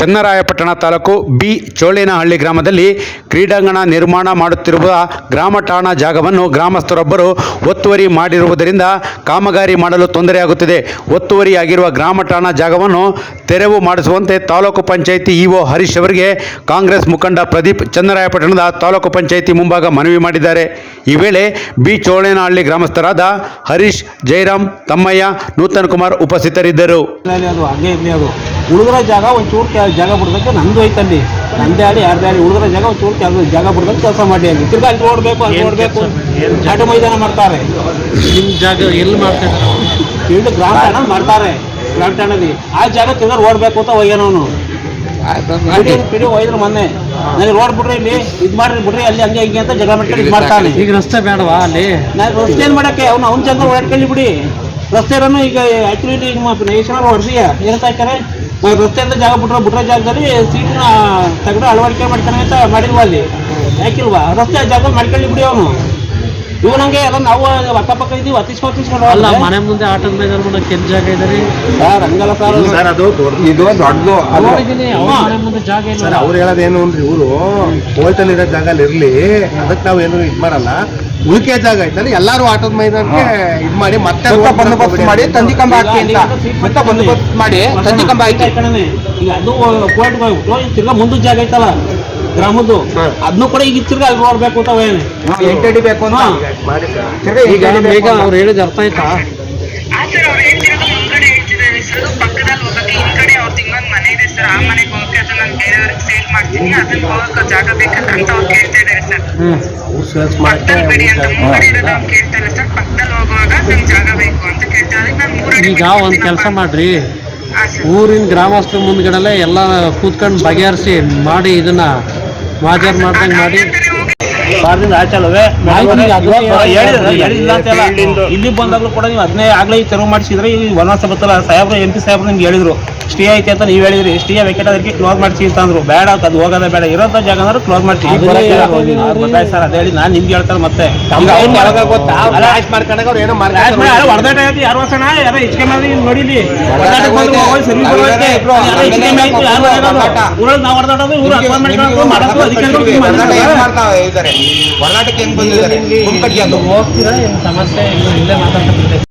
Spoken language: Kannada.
ಚನ್ನರಾಯಪಟ್ಟಣ ತಾಲೂಕು ಬಿ ಚೋಳೇನಹಳ್ಳಿ ಗ್ರಾಮದಲ್ಲಿ ಕ್ರೀಡಾಂಗಣ ನಿರ್ಮಾಣ ಮಾಡುತ್ತಿರುವ ಗ್ರಾಮ ಠಾಣಾ ಜಾಗವನ್ನು ಗ್ರಾಮಸ್ಥರೊಬ್ಬರು ಒತ್ತುವರಿ ಮಾಡಿರುವುದರಿಂದ ಕಾಮಗಾರಿ ಮಾಡಲು ತೊಂದರೆಯಾಗುತ್ತಿದೆ. ಒತ್ತುವರಿಯಾಗಿರುವ ಗ್ರಾಮ ಠಾಣಾ ಜಾಗವನ್ನು ತೆರವು ಮಾಡಿಸುವಂತೆ ತಾಲೂಕು ಪಂಚಾಯಿತಿ ಇಒ ಹರೀಶ್ ಅವರಿಗೆ ಕಾಂಗ್ರೆಸ್ ಮುಖಂಡ ಪ್ರದೀಪ್ ಚನ್ನರಾಯಪಟ್ಟಣದ ತಾಲೂಕು ಪಂಚಾಯಿತಿ ಮುಂಭಾಗ ಮನವಿ ಮಾಡಿದ್ದಾರೆ. ಈ ವೇಳೆ ಬಿ ಚೋಳೇನಹಳ್ಳಿ ಗ್ರಾಮಸ್ಥರಾದ ಹರೀಶ್ ಜಯರಾಮ್ ತಮ್ಮಯ್ಯ, ನೂತನ್ ಕುಮಾರ್ ಉಪಸ್ಥಿತರಿದ್ದರು. ಉಳಿದ್ರ ಜಾಗ ಒಂಚೂರು ಕೆ ಜಾಗ ಬಿಡ್ದಕ್ಕೆ ನಂದು ಐತಲ್ಲಿ. ನಂದೇ ಆಡಿ ಯಾರ್ದೇ ಆಡಿ ಉಳಿದ್ರ ಜಾಗ ಒಂಚೂರು ಕೆಲಸ ಜಾಗ ಬಿಡ್ದಕ್ಕೆ ಕೆಲಸ ಮಾಡಿ ಅಲ್ಲಿ. ತಿರ್ಗಾ ಅಲ್ಲಿ ನೋಡ್ಬೇಕು ಅಲ್ಲಿ ನೋಡ್ಬೇಕು. ಆಟ ಮೈದಾನ ಮಾಡ್ತಾರೆ. ನಿಮ್ಮ ಜಾಗ ಎಲ್ಲಿ ಮಾಡ್ತಾರೆ ಫೀಲ್ಡ್ ಗ್ರಾಮ ಠಾಣ ಮಾಡ್ತಾರೆ. ಗ್ರಾಮ ಠಾಣಲ್ಲಿ ಆ ಜಾಗ ತಿರ್ಗಾ ಓಡಬೇಕು ಅಂತ ಹೋಗ್ಯಾನವನು ಪಿಡಿ ಬಿಡಿ ಹೋಯ್ದ್ರು ಮೊನ್ನೆ. ನನಗೆ ರೋಡ್ ಬಿಡ್ರಿ ಇಲ್ಲಿ ಇದು ಮಾಡ್ರಿ ಬಿಡ್ರಿ ಅಲ್ಲಿ ಹಂಗೆ ಹಿಂಗೆ ಅಂತ ಜಗಳ ಮಾಡ್ಕೊಂಡು ಇದು ಮಾಡ್ತಾನೆ. ಈಗ ರಸ್ತೆ ಬೇಡವಾ ಅಲ್ಲಿ? ನಾನು ರಸ್ತೆ ಏನು ಮಾಡಕ್ಕೆ? ಅವ್ನು ಅವ್ನ ಚಂದ ಓಡಾಡ್ಕೊಳ್ಳಿ ಬಿಡಿ. ರಸ್ತೆ ಇರೋನು ಈಗ ಆಕ್ಚುಲಿ ಈಗ ನೇಷನಲ್ ಏನಂತ ಹಾಕ್ತಾರೆ ರಸ್ತೆಯಿಂದ ಜಾಗ ಬಿಟ್ರೆ ಬಿಟ್ರೆ ಜಾಗದಲ್ಲಿ ಸೀಟ್ನ ತೆಗೆದು ಅಳವಡಿಕೆ ಮಾಡ್ತಾನೆ ಅಂತ ಮಾಡಿಲ್ವಾ ಅಲ್ಲಿ? ಯಾಕಿಲ್ವಾ? ರಸ್ತೆ ಜಾಗ ಮಾಡ್ಕೊಳ್ಳಿ ಬಿಡಿ ಅವನು. ಇವನಂಗೆ ಎಲ್ಲ ನಾವು ಅಕ್ಕಪಕ್ಕ ಇದೀವಿ ಹತ್ತಿಸ್ಕೊಂಡು ಹತ್ತಿಸ್ಕೊಂಡು ಅಲ್ಲ ಮನೆ ಮುಂದೆ ಆಟದ ಮೈದಾನ ಮಾಡಕ್ಕೆ ಎಲ್ಲಿ ಜಾಗ ಇದೆ ರೀ ಸರ್ ಹಂಗಲ್ಲ ಸರ್ ಸರ್ ಅದು ಇದು ದೊಡ್ಡದು. ನೋಡಿದ್ದೀನಿ ಮನೆ ಮುಂದೆ ಜಾಗ ಇಲ್ಲ. ಸರ್ ಅವ್ರು ಹೇಳೋದೇನು ಅಂದ್ರೆ ಇವರು ಹೋಯ್ತಲ್ಲಿರೋ ಜಾಗ ಇರ್ಲಿ ಅದಕ್ಕೆ ನಾವು ಏನು ಇದು ಮಾಡಲ್ಲ. ಉಳಿಕೆ ಜಾಗ ಐತಲ್ಲ ಎಲ್ಲಾರು ಆಟದ ಮೈದಾನಕ್ಕೆ ಇದು ಮಾಡಿ ಮತ್ತೆ ಬಂದೋಬಸ್ತ್ ಮಾಡಿ ತಂದಿ ಕಂಬ ಹಾಕಿ ಅಂತ. ಮತ್ತೆ ಬಂದೋಬಸ್ತ್ ಮಾಡಿ ತಂದಿ ಕಂಬ ಹಾಕಿ. ಈಗ ಅದು ಕೋರ್ಟ್ ಹೋಗ್ಬಿಟ್ಟು ತಿರ್ಗಾ ಮುಂದೆ ಜಾಗ ಐತಲ್ಲ. ಗ್ರಾಮದ್ದು? ಅದನ್ನು ಕೂಡ ಈಗ ತಿರ್ಗ ಅಲ್ಲಿ ನೋಡ್ಬೇಕು ಅಂತ ಬೇಕು ತಿರ್ಗಾ ಈಗ ಅವ್ರು ಹೇಳಿದ ಅರ್ಥ ಆಯ್ತಾ? ಆ ಸರ್ ಅವ್ರು ಹೇಳ್ತಿರೋದು ಮುಂದ್ಗಡೆ ಹೇಳ್ತಿದ್ದಾರೆ ಸರ್. ಪಕ್ಕದಲ್ಲಿ ಹೋಗಕ್ಕೆ ಹಿಂದ್ಗಡೆ ಅವ್ರದ್ದು ಇನ್ನೊಂದು ಮನೆ ಇದೆ ಸರ್. ಆ ಮನೆಗೆ ಹೋಗಕ್ಕೆ ಅದನ್ನ ನಾನು ಬೇರೆಯವ್ರಿಗೆ ಸೇಲ್ ಮಾಡ್ತೀನಿ. ಅದನ್ನ ಹೋಗಕ್ಕೆ ಜಾಗ ಬೇಕಲ್ಲ ಅಂತ ಅವ್ರು ಕೇಳ್ತಾ ಇದ್ದಾರೆ ಸರ್. ಅವ್ರು ಸೇಲ್ಸ್ ಪಕ್ಕದಲ್ಲಿ ಬೇಡಿ ಅಂತ ಮುಂದ್ಗಡೆ ಇರೋದು ಅವ್ರು ಕೇಳ್ತಾ ಇಲ್ಲ ಸರ್. ಪಕ್ಕದಲ್ಲಿ ಹೋಗುವಾಗ ನಮ್ಗೆ ಜಾಗ ಬೇಕು ಅಂತ ಕೇಳ್ತಾ ನಾನು ಮೂರಡಿ ಈಗ ಒಂದ್ ಕೆಲಸ ಮಾಡ್ರಿ. ಊರಿನ ಗ್ರಾಮಸ್ಥರ ಮುಂದ್ಗಡೆಲ್ಲ ಎಲ್ಲ ಕೂತ್ಕೊಂಡು ಬಗೆಹರಿಸಿ ಮಾಡಿ ಇದನ್ನ মাজার মাথায় মাটির ಬಾರ್ದಿಂದ ಆಚೆ ಅಲ್ಲವೇ. ಇಲ್ಲಿ. ಬಂದಾಗ್ಲೂ ಕೂಡ ನೀವು ಅದನ್ನೇ ಆಗ್ಲೇ ತೆರವು ಮಾಡಿಸಿದ್ರೆ ಈ ವನವಾಸ ಬತ್ತಲ್ಲ ಸಾಹೇಬ್ರು ಎಂ ಪಿ ಸಾಹೇಬ್ರು ನಿಮ್ಗೆ ಹೇಳಿದ್ರು. ಸ್ಟೇ ಐತೆ ಅಂತ ನೀವು ಹೇಳಿದ್ರಿ. ಸ್ಟೇ ವೆಕೆಟ್ ಅದಕ್ಕೆ ಕ್ಲೋಸ್ ಮಾಡಿಸಿ ಅಂತ ಅಂದ್ರು. ಬೇಡ ಅಂತ ಅದು ಹೋಗೋದ ಬೇಡ. ಇರೋಂಥ ಜಾಗ ಅಂದ್ರೆ ಕ್ಲೋಸ್ ಮಾಡಿಸಿ. ಅದನ್ನೇ ಸರ್ ಅದೇ ಹೇಳಿ. ನಾನು ನಿಮ್ಗೆ ಹೇಳ್ತಾರೆ ಮತ್ತೆ. ಹೊಡೆದಾಟ ಬಂದ್ರು ಹೋಗಿ ಬಂದಿದ್ದಾರೆ? ಹೋಗ್ತೀರಾ? ಏನು ಸಮಸ್ಯೆ? ಇಲ್ಲ ಇಲ್ಲೇ ಮಾತಾಡ್ತಾರೆ